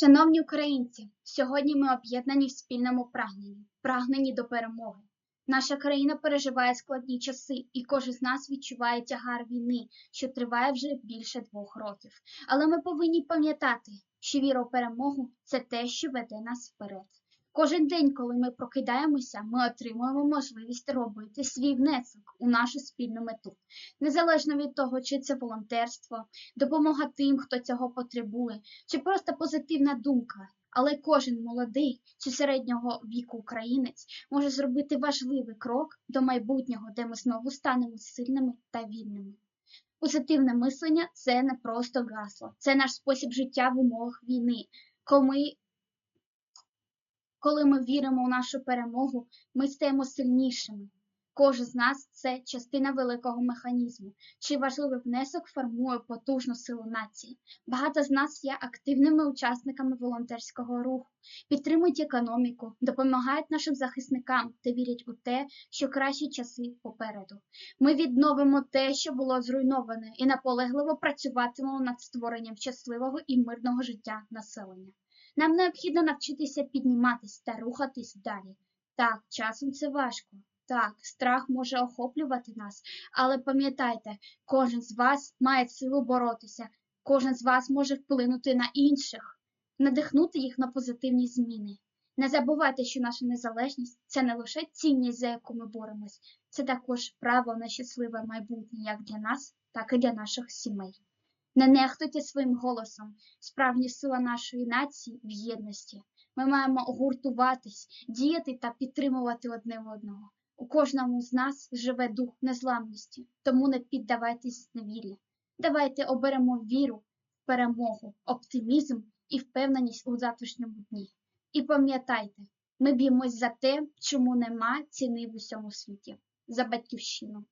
Шановні українці, сьогодні ми об'єднані в спільному прагненні, прагненні до перемоги. Наша країна переживає складні часи, і кожен з нас відчуває тягар війни, що триває вже більше двох років. Але ми повинні пам'ятати, що віра в перемогу це те, що веде нас вперед. Кожен день, коли ми прокидаємося, ми отримуємо можливість робити свій внесок у нашу спільну мету, незалежно від того, чи це волонтерство, допомога тим, хто цього потребує, чи просто позитивна думка. Але кожен молодий чи середнього віку українець може зробити важливий крок до майбутнього, де ми знову станемо сильними та вільними. Позитивне мислення це не просто гасло, це наш спосіб життя в умовах війни. Коли коли ми віримо у нашу перемогу, ми стаємо сильнішими. Кожен з нас це частина великого механізму, чий важливий внесок формує потужну силу нації. Багато з нас є активними учасниками волонтерського руху, підтримують економіку, допомагають нашим захисникам та вірять у те, що кращі часи попереду. Ми відновимо те, що було зруйноване, і наполегливо працюватимемо над створенням щасливого і мирного життя населення. Нам необхідно навчитися підніматись та рухатись далі. Так, часом це важко. Так, страх може охоплювати нас, але пам'ятайте, кожен з вас має силу боротися, кожен з вас може вплинути на інших, надихнути їх на позитивні зміни. Не забувайте, що наша незалежність це не лише цінність, за яку ми боремось, це також право на щасливе майбутнє як для нас, так і для наших сімей. Не нехтуйте своїм голосом, справжня сила нашої нації в єдності. Ми маємо гуртуватись, діяти та підтримувати одне одного. У кожному з нас живе дух незламності, тому не піддавайтесь невірі. Давайте оберемо віру в перемогу, оптимізм і впевненість у завтрашньому дні. І пам'ятайте, ми б'ємось за те, чому нема ціни в усьому світі, за батьківщину.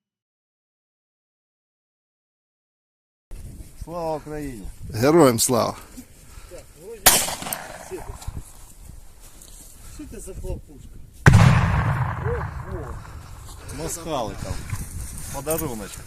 Слава Україні! Героям слава! Що це за хлопушка? Ого! Москаликов. Подаруночок.